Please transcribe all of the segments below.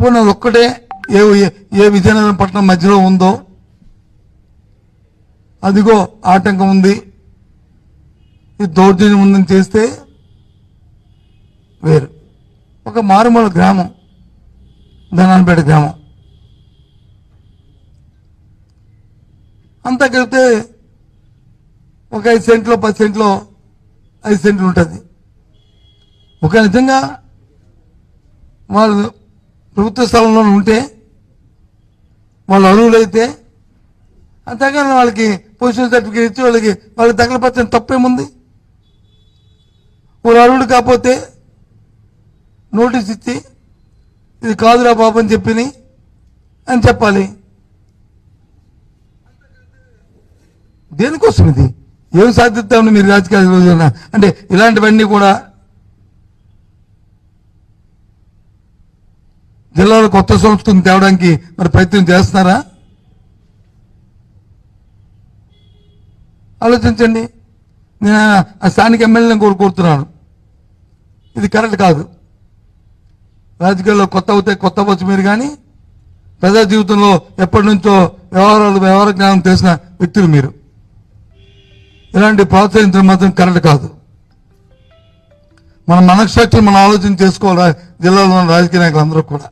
పోనీ ఒక్కటే ఏ ఏ- విజయనగరం పట్టణం మధ్యలో ఉందో అదిగో ఆటంకం ఉంది. ఇది దౌర్జన్యం ఉందని చేస్తే వేరు. ఒక మారుమూల గ్రామం ధనాన్పేట గ్రామం. అంతా కలిపితే ఒక ఐదు సెంట్లో పది సెంట్లో ఐదు సెంట్లు ఉంటుంది. ఒక నిజంగా వాళ్ళు ప్రభుత్వ స్థలంలో ఉంటే వాళ్ళు అర్హులైతే అంతేగాని వాళ్ళకి పొజిషన్ సర్టిఫికేట్ ఇచ్చి వాళ్ళకి వాళ్ళకి తగలపరచని తప్పేముంది? వాళ్ళు అర్హుడు కాకపోతే నోటీస్ ఇచ్చి ఇది కాదురా బాబు అని చెప్పిని అని చెప్పాలి. దేనికోసం ఇది ఏం సాధిస్తామని మీరు రాజకీయాలు అంటే ఇలాంటివన్నీ కూడా జిల్లాలో కొత్త సంస్కృతిని తేవడానికి మరి ప్రయత్నం చేస్తున్నారా? ఆలోచించండి. నేను ఆ స్థానిక ఎమ్మెల్యేని కూడా కోరుతున్నాను. ఇది కరెక్ట్ కాదు. రాజకీయాల్లో కొత్త అవుతే కొత్త అవ్వచ్చు మీరు కానీ ప్రజా జీవితంలో ఎప్పటి నుంచో వ్యవహారాలు వ్యవహార జ్ఞానం తెలిసిన వ్యక్తులు మీరు. ఇలాంటి ప్రోత్సహించడం మాత్రం కరెక్ట్ కాదు. మన మనస్సాక్షులు మనం ఆలోచన చేసుకోవాలి? జిల్లాలో ఉన్న రాజకీయ నాయకులు అందరూ కూడా.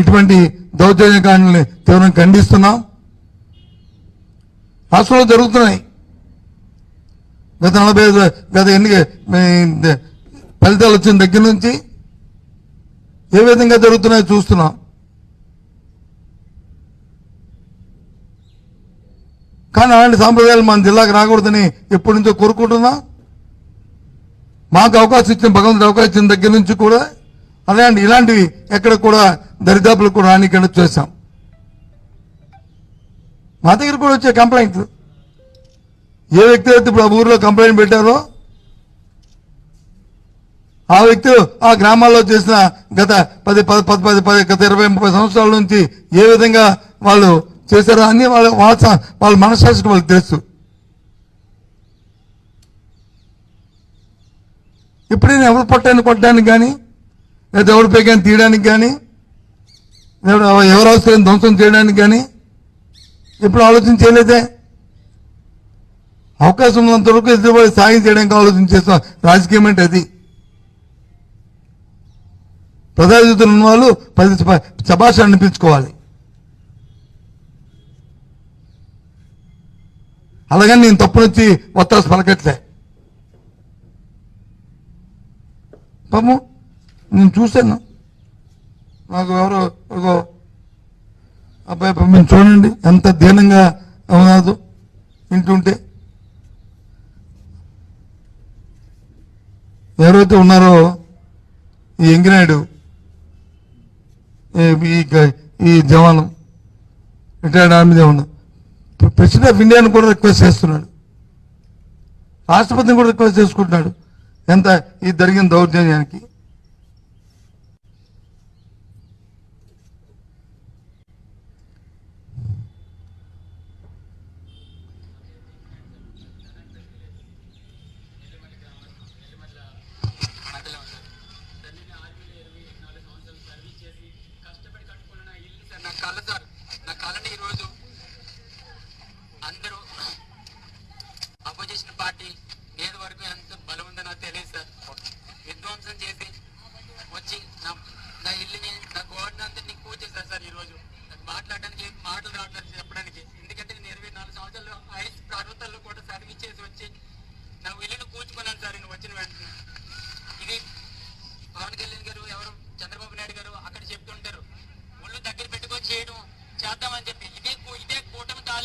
ఇటువంటి దౌర్జన్యకాండల్ని తీవ్రంగా ఖండిస్తున్నాం. రాష్ట్రంలో జరుగుతున్నాయి. గత నలభై ఐదు గత ఎన్నిక ఫలితాలు వచ్చిన దగ్గర నుంచి ఏ విధంగా జరుగుతున్నాయో చూస్తున్నాం. కానీ అలాంటి సాంప్రదాయాలు మన జిల్లాకు రాకూడదని ఎప్పటి నుంచో కోరుకుంటున్నాం. మాకు అవకాశం ఇచ్చిన భగవంతుడు అవకాశం ఇచ్చిన దగ్గర నుంచి కూడా అలాంటి ఇలాంటివి ఎక్కడ కూడా దరిదాపులు కూడా రానికుండా చూసాం మా దగ్గర కూడా వచ్చే కంప్లైంట్. ఏ వ్యక్తి అయితే ఇప్పుడు ఆ ఊర్లో కంప్లైంట్ పెట్టారో ఆ వ్యక్తి ఆ గ్రామాల్లో చేసిన గత పది పది పది పది పది గత ఇరవై ముప్పై సంవత్సరాల నుంచి ఏ విధంగా వాళ్ళు చేశారో అన్ని వాళ్ళ వాళ్ళ వాళ్ళ మనసాక్షికి వాళ్ళకి తెలుసు. ఎప్పుడైనా ఎవరు పొట్టాన్ని కొట్టడానికి కానీ లేదా ఎవరి పేకాన్ని తీయడానికి కానీ ఎవరు అవసరం ధ్వంసం చేయడానికి కానీ ఎప్పుడు ఆలోచన చేయలేదే? అవకాశం ఉన్నంత వరకు ఎదురుబడి సాయం చేయడానికి ఆలోచన చేస్తాం. రాజకీయం అంటే అది. ప్రజా ఉన్న వాళ్ళు పది సభ- శభాష అనిపించుకోవాలి అలాగని నేను తప్పునొచ్చి ఒత్తాసు పలకట్లే. పాము నేను చూశాను నాకు ఎవరో ఒక అబ్బాయి పంపించి చూడండి ఎంత దీనంగా ఉన్నాదో వింటుంటే ఎవరైతే ఉన్నారో ఈ ఎంగినాయుడు ఈ- ఈ జవాను రిటైర్డ్ ఆర్మీ జవాను ప్రెసిడెంట్ ఆఫ్ ఇండియాను కూడా రిక్వెస్ట్ చేస్తున్నాడు. రాష్ట్రపతిని కూడా రిక్వెస్ట్ చేసుకుంటున్నాడు. ఎంత ఇది జరిగిన దౌర్జన్యానికి మధ్యలో ఉంది సార్ నేను ఆర్మీలో ఇరవై నాలుగు సంవత్సరాలు సర్వీస్ చేసి కష్టపడి కట్టుకున్న నా ఇల్లు సార్ నా కళ సార్ నా కళని ఈరోజు అందరూ అపోజిషన్ పార్టీ ఏది వరకు ఎంత బలం ఉందో నాకు తెలియదు సార్. విధ్వంసం చేసి వచ్చి నా ఇల్లుని నా గోడని అందరినీ కూర్చేశారు సార్ ఈరోజు. మాట్లాడడానికి మాటలు రావట్లేదు చెప్పడానికి. ఎందుకంటే నేను ఇరవై నాలుగు సంవత్సరాలు ఐదు పర్వతాల్లో కూడా సర్వీస్ చేసి వచ్చి నా ఇల్లుని కూర్చుకున్నాను సార్ నేను వచ్చిన వెంటనే. ఇది పవన్ కళ్యాణ్ గారు ఎవరు? చంద్రబాబు నాయుడు గారు అక్కడ చెప్తుంటారు. ఒళ్ళు దగ్గర పెట్టుకొని చేయడం చేద్దామని చెప్పి.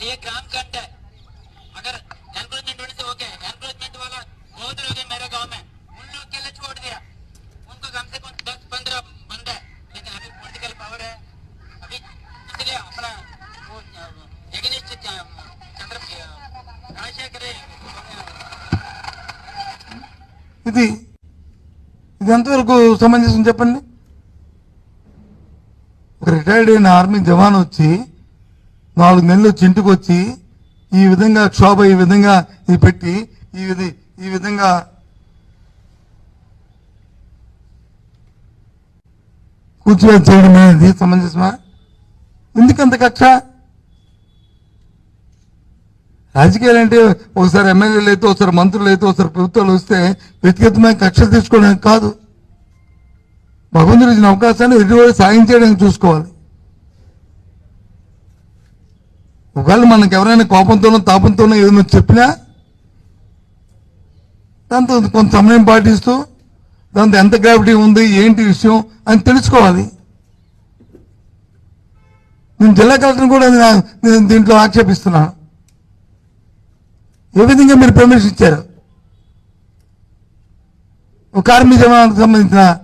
ये ग्राम कंट है अगर एनक्रोचमेंट होने से ओके एनक्रोचमेंट वाला बहुत लोग हैं मेरे गांव में उन लोग के लिए छोड़ दिया उनको कम से कम दस पंद्रह बंदा है लेकिन अभी पॉलिटिकल पावर है अभी इसलिए अपना वो एगेनिस्ट चंद्र राजशेखर ఇది ఇది ఎంతవరకు సమంజసం చెప్పండి ఒక రిటైర్డ్ అయిన ఆర్మీ జవాన్ వచ్చి నాలుగు నెలలు వచ్చి ఇంటికి వచ్చి ఈ విధంగా క్షోభ ఈ విధంగా ఇది పెట్టి ఈ విధి ఈ విధంగా కూర్చోవేసి చేయడం అనేది సమంజసమా? ఎందుకంత కక్ష? రాజకీయాలు అంటే ఒకసారి ఎమ్మెల్యేలు అయితే ఒకసారి మంత్రులు అయితే ఒకసారి ప్రభుత్వాలు వస్తే వ్యక్తిగతమైన కక్షలు తీసుకోవడానికి కాదు. భగవంతుడు ఇచ్చిన అవకాశాన్ని ఎదుటి సాయం చేయడానికి చూసుకోవాలి. ఒకవేళ మనకు ఎవరైనా కోపంతోనో తాపంతోనో ఏదైనా చెప్పినా దాంతో కొంత సమయం పాటిస్తూ దాంతో ఎంత గ్రావిటీ ఉంది ఏంటి విషయం అని తెలుసుకోవాలి. నేను జిల్లా కలెక్టర్ని కూడా నేను- దీంట్లో ఆక్షేపిస్తున్నాను. ఏ విధంగా మీరు పర్మిషన్ ఇచ్చారు? ఒక ఆర్మీ జవానికి సంబంధించిన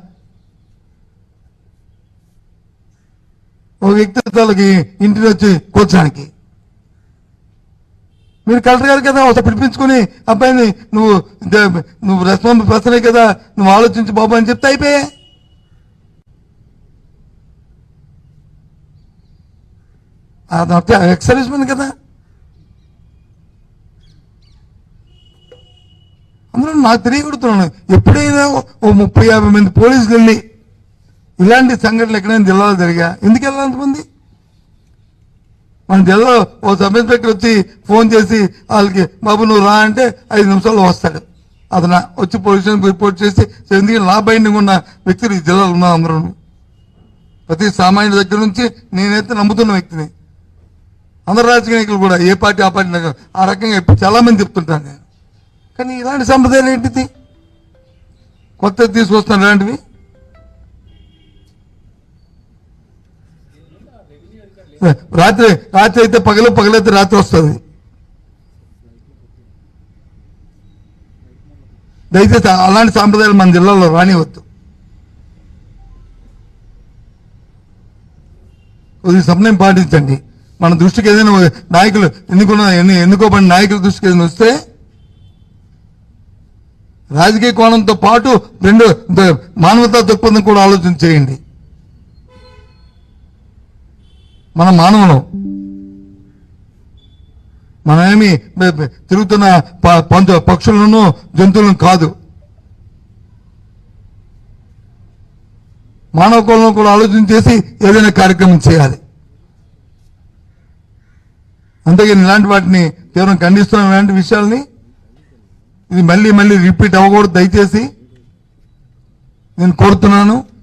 ఒక వ్యక్తిత్వాలకి ఇంటికి వచ్చి కూర్చోడానికి. మీరు కలెక్టర్ గారు కదా ఒకసారి పిలిపించుకుని అబ్బాయిని నువ్వు నువ్వు రెస్పాన్స్ పర్సనే కదా నువ్వు ఆలోచించు బాబు అని చెప్తే అయిపోయా. అది ఎక్స్ కదా. అందులో నాకు తెలియకూడుతున్నాను ఎప్పుడైనా ఓ ముప్పై యాభై మంది పోలీసులు వెళ్ళి ఇలాంటి సంఘటనలు ఎక్కడైనా జిల్లాలో జరిగా ఎందుకు వెళ్ళాలంతమంది మన జిల్లాలో ఓ సబ్ ఇన్స్పెక్టర్ వచ్చి ఫోన్ చేసి వాళ్ళకి బాబు నువ్వు రా అంటే ఐదు నిమిషాల్లో వస్తాడు. అతను వచ్చి పోలీస్ రిపోర్ట్ చేసి ఎందుకంటే నా బైండింగ్ ఉన్న వ్యక్తులు ఈ జిల్లాలో ఉన్న అందరూ? ప్రతి సామాన్యుడి దగ్గర నుంచి నేనైతే నమ్ముతున్న వ్యక్తిని. అందరు రాజకీయ నాయకులు కూడా ఏ పార్టీ ఆ పార్టీ నాకు ఆ రకంగా చాలామంది చాలా మంది చెప్తుంటాను నేను కానీ ఇలాంటి సంప్రదాయాలు ఏంటిది? కొత్త తీసుకొస్తాను ఇలాంటివి? రాత్రి రాత్రి అయితే పగలు పగలైతే రాత్రి వస్తుంది. దయచేసి అలాంటి సాంప్రదాయాలు మన జిల్లాలో రానివద్దు. కొద్దిగా సమయం పాటించండి. మన దృష్టికి ఏదైనా నాయకులు ఎన్నుకున్న ఎన్ని- ఎన్నుకోబడిన నాయకుల దృష్టికి ఏదైనా వస్తే రాజకీయ కోణంతో పాటు రెండు మానవతా దృక్పథం కూడా ఆలోచన చేయండి. మన మానవులం. మనమేమి తిరుగుతున్న ప- పంచ పక్షులను జంతువులను కాదు. మానవ కులం కూడా ఆలోచన చేసి ఏదైనా కార్యక్రమం చేయాలి. అందుకని ఇలాంటి వాటిని తీవ్రం ఖండిస్తున్న ఇలాంటి విషయాల్ని ఇది మళ్ళీ మళ్ళీ రిపీట్ అవ్వకూడదు. దయచేసి నేను కోరుతున్నాను.